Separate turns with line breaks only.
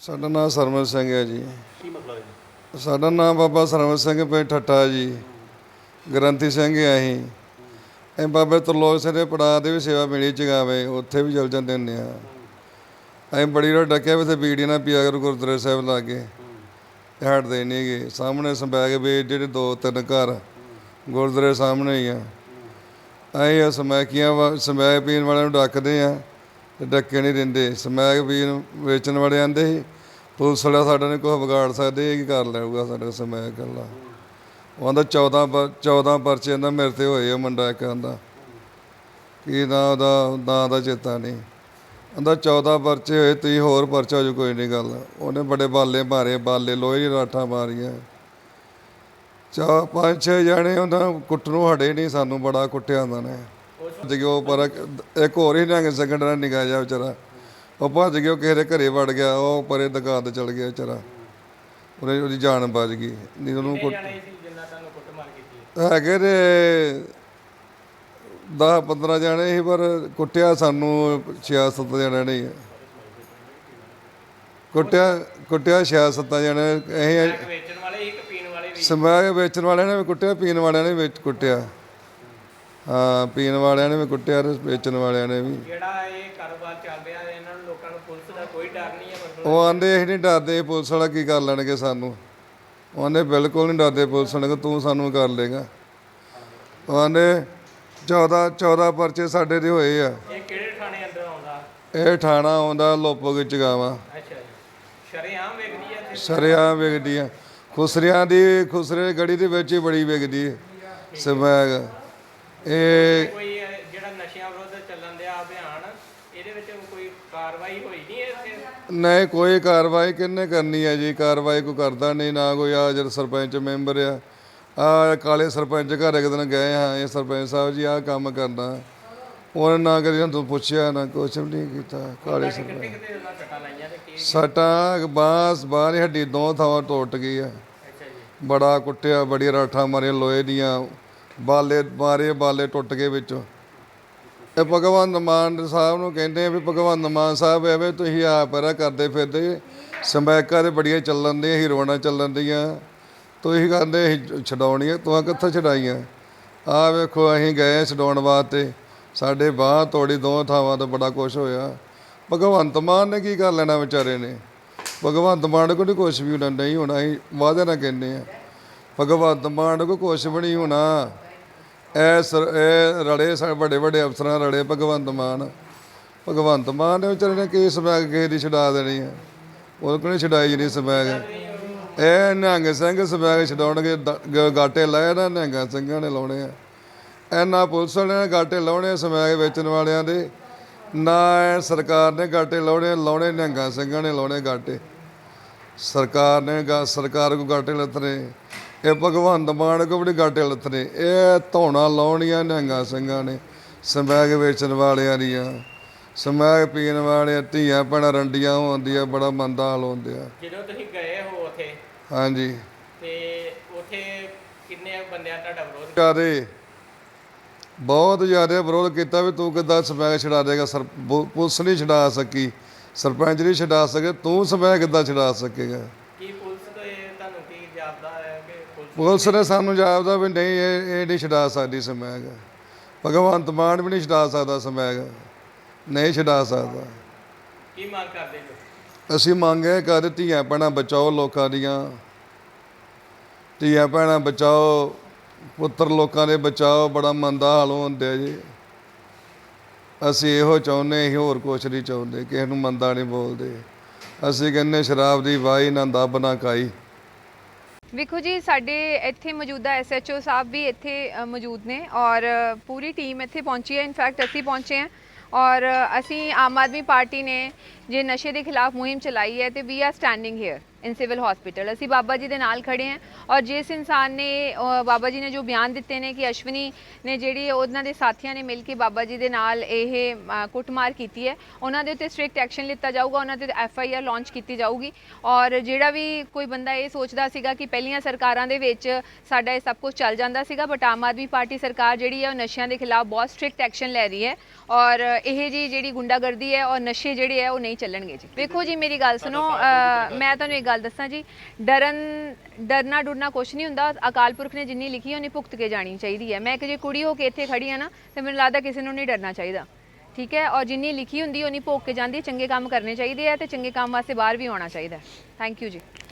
ਸਾਡਾ ਨਾਮ ਸਰਮਨ ਸਿੰਘ ਹੈ ਜੀ।
ਕੀ ਮਸਲਾ ਹੈ ਜੀ?
ਸਾਡਾ ਨਾਮ ਬਾਬਾ ਸਰਮਨ ਸਿੰਘ ਪਿੰਡ ਠੱਠਾ ਜੀ। ਗ੍ਰੰਥੀ ਸਿੰਘ ਹੈ ਅਸੀਂ। ਇਹ ਬਾਬੇ ਤਰਲੋਕ ਸਿੰਘ ਦੇ ਪੜਾਅ ਦੇ ਵੀ ਸੇਵਾ ਮਿਲੀ ਚਗਾਵੇ ਉੱਥੇ ਵੀ ਚਲ ਜਾਂਦੇ ਹੁੰਦੇ ਆ ਅਸੀਂ ਬੜੀ ਰੋ ਡੱਕਿਆ ਵੀ ਤੇ ਬੀੜੀ ਨਾ ਪੀਆ ਕਰੋ ਗੁਰਦੁਆਰੇ ਸਾਹਿਬ ਲਾਗੇ। ਹਟਦੇ ਨਹੀਂ ਗਏ ਸਾਹਮਣੇ ਸੰਬੈਗ ਵੇ ਜਿਹੜੇ ਦੋ ਤਿੰਨ ਘਰ ਗੁਰਦੁਆਰੇ ਸਾਹਮਣੇ ਹੀ ਆ। ਇਹ ਸਮੈਕੀਆਂ ਸਮੈਕ ਪੀਣ ਵਾਲਿਆਂ ਨੂੰ ਡੱਕਦੇ ਆ ਡੱਕੇ ਨਹੀਂ ਦਿੰਦੇ। ਸਮੈਕ ਵੀ ਵੇਚਣ ਵਾਲੇ ਆਂਦੇ ਸੀ, ਪੁਲਿਸ ਵਾਲਾ ਸਾਡਾ ਨੇ ਕੋਈ ਵਿਗਾੜ ਸਕਦੇ, ਇਹ ਕੀ ਕਰ ਲੈਊਗਾ ਸਾਡਾ ਸਮੈਕ ਗੱਲਾਂ ਉਹ ਆਂਦਾ 14 ਪਰ 14 ਪਰਚੇ ਇਹਨਾਂ ਮੇਰੇ ਤੇ ਹੋਏ ਆ ਮੁੰਡਾ ਇੱਕ ਆਂਦਾ। ਕੀ ਨਾ ਉਹਦਾ, ਨਾਂ ਦਾ ਚੇਤਾ ਨਹੀਂ। ਆਂਦਾ 14 ਪਰਚੇ ਹੋਏ, ਤੁਸੀਂ ਹੋਰ ਪਰਚਾ ਹੋ ਜੋ ਕੋਈ ਨਹੀਂ ਗੱਲ। ਉਹਨੇ ਬੜੇ ਬਾਲੇ ਮਾਰੇ, ਬਾਲੇ ਲੋਹੇ ਦੀ ਰਾਠਾਂ ਮਾਰੀਆਂ। ਚਾ ਪੰਜ, ਛੇ ਜਾਣੇ ਉਹਨਾਂ ਕੁੱਟ ਹੜੇ ਨਹੀਂ ਸਾਨੂੰ ਬੜਾ ਕੁੱਟਿਆ ਉਹਨਾਂ ਨੇ। ਉਹ ਪਰ ਇੱਕ ਹੋਰ ਹੀ ਨੰਗ ਸੈਕਿੰਡ ਨਾਲ ਨਿਕਾ ਜਾ ਵਿਚਾਰਾ। ਉਹ ਭੱਜ ਗਿਆ ਕਿਸੇ ਦੇ ਘਰੇ ਵੜ ਗਿਆ ਉਹ ਪਰੇ ਦੁਕਾਨ ਤੇ ਚਲ ਗਿਆ ਵਿਚਾਰਾ। ਉਹਨੇ ਉਹਦੀ ਜਾਨ ਬਚ ਗਈ। ਨਹੀਂ ਉਹਨੂੰ ਕੁੱਟ
ਜਾਣੇ
ਹੈਗੇ ਨੇ 10 15 ਜਾਣੇ ਸੀ ਪਰ ਕੁੱਟਿਆ ਸਾਨੂੰ 6-7 ਜਣੇ ਨਹੀਂ ਕੁੱਟਿਆ ਕੁੱਟਿਆ 6-7 ਜਣੇ। ਅਸੀਂ
ਇੱਕ ਵੇਚਣ ਵਾਲੇ ਇੱਕ ਪੀਣ ਵਾਲੇ ਵੀ?
ਸਮੈਕ ਵੇਚਣ ਵਾਲਿਆਂ ਨੇ ਵੀ ਕੁੱਟਿਆ ਪੀਣ ਵਾਲਿਆਂ ਨੇ ਵੀ ਵਿੱਚ ਕੁੱਟਿਆ। ਹਾਂ ਪੀਣ ਵਾਲਿਆਂ ਨੇ ਵੀ ਕੁੱਟਿਆ ਤੇ ਵੇਚਣ ਵਾਲਿਆਂ ਨੇ ਵੀ।
ਜਿਹੜਾ ਇਹ ਕਾਰੋਬਾਰ ਚੱਲ ਰਿਹਾ ਹੈ, ਇਹਨਾਂ ਨੂੰ ਲੋਕਾਂ ਨੂੰ ਪੁਲਿਸ ਦਾ ਕੋਈ ਡਰ ਨਹੀਂ ਹੈ ਮਤਲਬ
ਉਹ ਆਂਦੇ ਅਸੀਂ ਨਹੀਂ ਡਰਦੇ ਪੁਲਿਸ ਵਾਲਾ ਕੀ ਕਰ ਲੈਣਗੇ ਸਾਨੂੰ। ਉਹ ਆਂਦੇ ਬਿਲਕੁਲ ਨਹੀਂ ਡਰਦੇ ਪੁਲਿਸ ਵਾਲੇ ਤੂੰ ਸਾਨੂੰ ਕਰ ਲੇਗਾ ਉਹ ਆਂਦੇ 14 14 ਪਰਚੇ ਸਾਡੇ ਦੇ ਹੋਏ ਆ।
ਇਹ ਕਿਹੜੇ ਥਾਣੇ ਅੰਦਰ ਆਉਂਦਾ?
ਇਹ ਠਾਣਾ ਆਉਂਦਾ ਲੋਪੋ ਚਗਾਵਾ
ਅੱਛਾ ਜੀ। ਸ਼ਰੇਆਮ ਵੇਖਦੀ ਹੈ ਇੱਥੇ?
ਸਰਿਆਂ ਵਿਕਦੀ ਆ। ਖੁਸਰਿਆਂ ਦੀ ਖੁਸਰੇ ਗੜੀ ਦੇ ਵਿੱਚ ਹੀ ਬੜੀ ਵਿਕਦੀ ਹੈ। ਸਮੈਗ ਇਹ
ਕੋਈ ਇਹ ਜਿਹੜਾ ਨਸ਼ਿਆਂ ਵਿਰੁੱਧ ਚੱਲਣ ਦਿਆ ਅਭਿਆਨ ਇਹਦੇ ਵਿੱਚ ਕੋਈ ਕਾਰਵਾਈ ਹੋਈ ਨਹੀਂ ਹੈ ਇੱਥੇ
ਨਹੀਂ ਕੋਈ ਕਾਰਵਾਈ ਕਿੰਨੇ ਕਰਨੀ ਹੈ ਜੀ? ਕਾਰਵਾਈ ਕੋਈ ਕਰਦਾ ਨਹੀਂ ਨਾ ਕੋਈ ਆ ਜਿਹੜਾ ਸਰਪੰਚ ਮੈਂਬਰ ਆ। ਆ ਕਾਲੇ ਸਰਪੰਚ ਘਰ ਇੱਕ ਦਿਨ ਗਏ ਹਾਂ ਇਹ ਸਰਪੰਚ ਸਾਹਿਬ ਜੀ ਆਹ ਕੰਮ ਕਰਨਾ। ਉਹਨਾਂ ਨਾ ਕਰੀ ਤੂੰ ਪੁੱਛਿਆ ਨਾ ਕੁਛ ਵੀ ਨਹੀਂ ਕੀਤਾ ਕਾਲੇ ਸਰਪੰਚ।
ਕਿਤੇ ਉਹਨਾਂ ਸੱਟਾਂ ਲਾਈਆਂ ਤੇ ਕੀ
ਸੱਟਾਂ ਬਾਂਸ ਬਾਹਰ ਹੱਡੀ ਦੋ ਥਾਵਾਂ ਟੁੱਟ ਗਈ ਆ।
ਅੱਛਾ ਜੀ।
ਬੜਾ ਕੁੱਟਿਆ ਬੜੀ ਰਾਠਾਂ ਮਾਰੀਆਂ ਲੋਹੇ ਦੀਆਂ। ਬਾਲੇ ਮਾਰੇ, ਬਾਲੇ ਟੁੱਟ ਗਏ ਵਿੱਚੋਂ। ਇਹ ਭਗਵੰਤ ਮਾਨ ਸਾਹਿਬ ਨੂੰ ਕਹਿੰਦੇ ਆ ਵੀ ਭਗਵੰਤ ਮਾਨ ਸਾਹਿਬ, ਐਵੇਂ ਤੁਸੀਂ ਆਪ ਰਾ ਕਰਦੇ ਫਿਰਦੇ। ਸਮੈਕਾਂ ਦੇ ਬੜੀਆਂ ਚੱਲਣ ਦੀਆਂ ਹੀਰੋਣਾ ਚੱਲਣ ਦੀਆਂ। ਤੁਸੀਂ ਕਹਿੰਦੇ ਅਸੀਂ ਛਡਾਉਣੀਆਂ, ਤੂੰ ਕਿੱਥੋਂ ਛਡਾਈਆਂ? ਆ ਵੇਖੋ, ਅਸੀਂ ਗਏ ਛਡਾਉਣ ਵਾਸਤੇ। ਸਾਡੇ ਬਾਹ ਤੋੜੀ ਦੋ ਥਾਵਾਂ ਤੋਂ ਬੜਾ ਕੁਛ ਹੋਇਆ। ਭਗਵੰਤ ਮਾਨ ਨੇ ਕੀ ਕਰ ਲੈਣਾ ਵਿਚਾਰੇ ਨੇ? ਭਗਵੰਤ ਮਾਨ ਕੋਲ ਕੁਛ ਵੀ ਹੋਣਾ ਨਹੀਂ ਹੋਣਾ, ਅਸੀਂ ਵਾਅਦੇ ਨਾਲ ਕਹਿੰਦੇ ਆ। ਭਗਵੰਤ ਮਾਨ ਕੋ ਕੁਛ ਵੀ ਨਹੀਂ ਹੋਣਾ। ਇਹ ਸਰ, ਇਹ ਰੜੇ ਸਾਡੇ ਵੱਡੇ ਵੱਡੇ ਅਫਸਰਾਂ ਰੜੇ ਭਗਵੰਤ ਮਾਨ। ਭਗਵੰਤ ਮਾਨ ਨੇ ਵਿਚਾਰੇ ਨੇ ਕੇਸ ਸਮੈਕ ਕਿਸੇ ਦੀ ਛਡਾ ਦੇਣੀ ਆ। ਉਹ ਕੋਲ ਛਡਾਈ ਨਹੀਂ ਸਮੈਗ ਇਹ ਨਿਹੰਗ ਸਿੰਘ ਸਮੈਕ ਛਡਾਉਣਗੇ ਗ- ਗਾਟੇ ਲਾਏ ਨਾ, ਨਿਹੰਗ ਸਿੰਘਾਂ ਨੇ ਲਾਉਣੇ ਆ। ਇਹਨਾਂ ਪੁਲਿਸ ਵਾਲਿਆਂ ਨੇ ਗਾਟੇ ਲਾਉਣੇ ਸਮੈਗ ਵੇਚਣ ਵਾਲਿਆਂ ਦੇ। ਨਾ ਇਹ ਸਰਕਾਰ ਨੇ ਗਾਟੇ ਲਾਉਣੇ ਲਾਉਣੇ ਨਿਹੰਗਾਂ ਸਿੰਘਾਂ ਨੇ ਲਾਉਣੇ ਗਾਟੇ। ਸਰਕਾਰ ਨੇ ਗਾ, ਸਰਕਾਰ ਕੋ ਗਾਟੇ ਲੱਥਨੇ ਇਹ ਭਗਵੰਤ ਮਾਨ ਕੋ ਵੀ ਗਾਟੇ ਲੱਥਨੇ। ਇਹ ਧੌਣਾ ਲਾਉਣੀਆਂ ਨਿਹੰਗਾਂ ਸਿੰਘਾਂ ਨੇ ਸਮੈਕ ਵੇਚਣ ਵਾਲਿਆਂ ਦੀਆਂ। ਸਮੈਕ ਪੀਣ ਵਾਲਿਆਂ ਧੀਆਂ ਭੈਣਾਂ ਰੰਡੀਆਂ ਹੁੰਦੀਆਂ ਬੜਾ ਮੰਦਾ ਹਾਲ ਹੁੰਦਿਆ।
ਜਦੋਂ ਤੁਸੀਂ ਗਏ ਹੋ ਉੱਥੇ
ਹਾਂਜੀ।
ਤੇ ਉੱਥੇ ਕਿੰਨੇ ਬੰਦਿਆਂ ਤੁਹਾਡਾ ਵਿਰੋਧ
ਜ਼ਿਆਦੇ। ਬਹੁਤ ਜ਼ਿਆਦਾ ਵਿਰੋਧ ਕੀਤਾ ਵੀ ਤੂੰ ਕਿੱਦਾਂ ਸਮੈਕ ਛਡਾ ਦੇਗਾ? ਸਰ ਪੁਲਿਸ ਨਹੀਂ ਛਡਾ ਸਕੀ। ਸਰਪੰਚ ਨਹੀਂ ਛਡਾ ਸਕੇ। ਤੂੰ ਸਮੈਕ ਕਿੱਦਾਂ ਛਡਾ ਸਕੇਗਾ?
ਤੁਹਾਨੂੰ ਕੀ ਜਾਪਦਾ ਹੈ ਕਿ ਪੁਲਿਸ
ਪੁਲਿਸ ਨੇ ਸਾਨੂੰ ਜਾਪਦਾ ਵੀ ਨਹੀਂ ਇਹ ਇਹ ਨਹੀਂ ਛਡਾ ਸਕਦੀ ਸਮੈਕ ਭਗਵੰਤ ਮਾਨ ਵੀ ਨਹੀਂ ਛਡਾ ਸਕਦਾ ਸਮੈਕ ਨਹੀਂ ਛਡਾ ਸਕਦਾ।
ਕੀ ਮੰਗ ਕਰਦੇ ਜੋ?
ਅਸੀਂ ਮੰਗੇ ਕਰ ਧੀਆਂ ਭੈਣਾਂ ਬਚਾਓ ਲੋਕਾਂ ਦੀਆਂ। ਧੀਆਂ ਭੈਣਾਂ ਬਚਾਓ ਪੁੱਤਰ ਲੋਕਾਂ ਦੇ ਬਚਾਓ ਬੜਾ ਮੰਦਾ ਹਾਲ ਹੁੰਦਿਆ ਜੀ। ਅਸੀਂ ਇਹੋ ਚਾਹੁੰਦੇ ਅਸੀਂ ਹੋਰ ਕੁਛ ਨਹੀਂ ਚਾਹੁੰਦੇ ਕਿਸੇ ਨੂੰ ਮੰਦਾ ਨਹੀਂ ਬੋਲਦੇ। ਅਸੀਂ ਕਹਿੰਦੇ ਸ਼ਰਾਬ ਦੀ ਵਾਈ ਨਾ ਦੱਬ ਨਾ ਕਾਈ
ਵੇਖੋ ਜੀ ਸਾਡੇ ਇੱਥੇ ਮੌਜੂਦਾ ਐਸਐਚਓ ਸਾਹਿਬ ਵੀ ਇੱਥੇ ਅ, ਮੌਜੂਦ ਨੇ ਔਰ ਅ, ਪੂਰੀ ਟੀਮ ਇੱਥੇ ਪਹੁੰਚੀ ਹੈ। ਇਨਫੈਕਟ ਅਸੀਂ ਪਹੁੰਚੇ ਹਾਂ ਔਰ ਅ, ਅਸੀਂ ਆਮ ਆਦਮੀ ਪਾਰਟੀ ਨੇ ਜੇ ਨਸ਼ੇ ਦੇ ਖਿਲਾਫ ਮੁਹਿੰਮ ਚਲਾਈ ਹੈ ਤੇ we are standing here. In civil hospital ਅਸੀਂ ਬਾਬਾ ਜੀ ਦੇ ਨਾਲ ਖੜੇ ਹਾਂ ਔਰ ਜਿਸ ਇਨਸਾਨ ਨੇ ਬਾਬਾ ਜੀ ਨੇ ਜੋ ਬਿਆਨ ਦਿੱਤੇ ਨੇ ਕਿ ਅਸ਼ਵਨੀ ਨੇ ਜਿਹੜੀ ਉਹਨਾਂ ਦੇ ਸਾਥੀਆਂ ਨੇ ਮਿਲ ਕੇ ਬਾਬਾ ਜੀ ਦੇ ਨਾਲ ਇਹ ਕੁੱਟਮਾਰ ਕੀਤੀ ਹੈ, ਉਹਨਾਂ ਦੇ ਉੱਤੇ ਸਟ੍ਰਿਕਟ ਐਕਸ਼ਨ ਲਿੱਤਾ ਜਾਊਗਾ, ਉਹਨਾਂ ਤੇ ਐਫ ਆਈ ਆਰ ਲਾਂਚ ਕੀਤੀ ਜਾਊਗੀ ਔਰ ਜਿਹੜਾ ਵੀ ਕੋਈ ਬੰਦਾ ਇਹ ਸੋਚਦਾ ਸੀਗਾ ਕਿ ਪਹਿਲੀਆਂ ਸਰਕਾਰਾਂ ਦੇ ਵਿੱਚ ਸਾਡਾ ਇਹ ਸਭ ਕੁਝ ਚੱਲ ਜਾਂਦਾ ਸੀਗਾ ਬਟ ਆਮ ਆਦਮੀ ਪਾਰਟੀ ਸਰਕਾਰ ਜਿਹੜੀ ਹੈ ਉਹ ਨਸ਼ਿਆਂ ਦੇ ਖਿਲਾਫ ਬਹੁਤ ਸਟ੍ਰਿਕਟ ਐਕਸ਼ਨ ਲੈ ਰਹੀ ਹੈ ਔਰ ਇਹ ਜੀ ਜਿਹੜੀ ਗੁੰਡਾਗਰਦੀ ਹੈ ਔਰ ਨਸ਼ੇ ਜਿਹੜੇ ਹੈ ਉਹ ਨਹੀਂ ਚੱਲਣਗੇ ਜੀ। ਦੇਖੋ ਜੀ ਮੇਰੀ ਗੱਲ ਸੁਣੋ ਮੈਂ ਤੁਹਾਨੂੰ ਇੱਕ ਗੱਲ ਦੱਸਾਂ ਜੀ, ਡਰਨ, ਡਰਨਾ ਡੁਰਨਾ ਕੁਛ ਨਹੀਂ ਹੁੰਦਾ, ਅਕਾਲ ਪੁਰਖ ਨੇ ਜਿੰਨੀ ਲਿਖੀ ਉਹਨੇ ਭੁਗਤ ਕੇ ਜਾਣੀ ਚਾਹੀਦੀ ਹੈ। ਮੈਂ ਇੱਕ ਜੇ ਕੁੜੀ ਹੋ ਕੇ ਇੱਥੇ ਖੜੀ ਆ ਨਾ, ਤੇ ਮੈਨੂੰ ਲੱਗਦਾ ਕਿਸੇ ਨੂੰ ਨਹੀਂ ਡਰਨਾ ਚਾਹੀਦਾ। ਠੀਕ ਹੈ? ਔਰ ਜਿੰਨੀ ਲਿਖੀ ਹੁੰਦੀ, ਉਹਨੀ ਭੋਗ ਕੇ ਜਾਂਦੀ ਚੰਗੇ ਕੰਮ ਕਰਨੇ ਚਾਹੀਦੇ ਆ ਤੇ ਚੰਗੇ ਕੰਮ ਵਾਸਤੇ ਬਾਹਰ ਵੀ ਆਉਣਾ ਚਾਹੀਦਾ ਥੈਂਕ ਯੂ ਜੀ।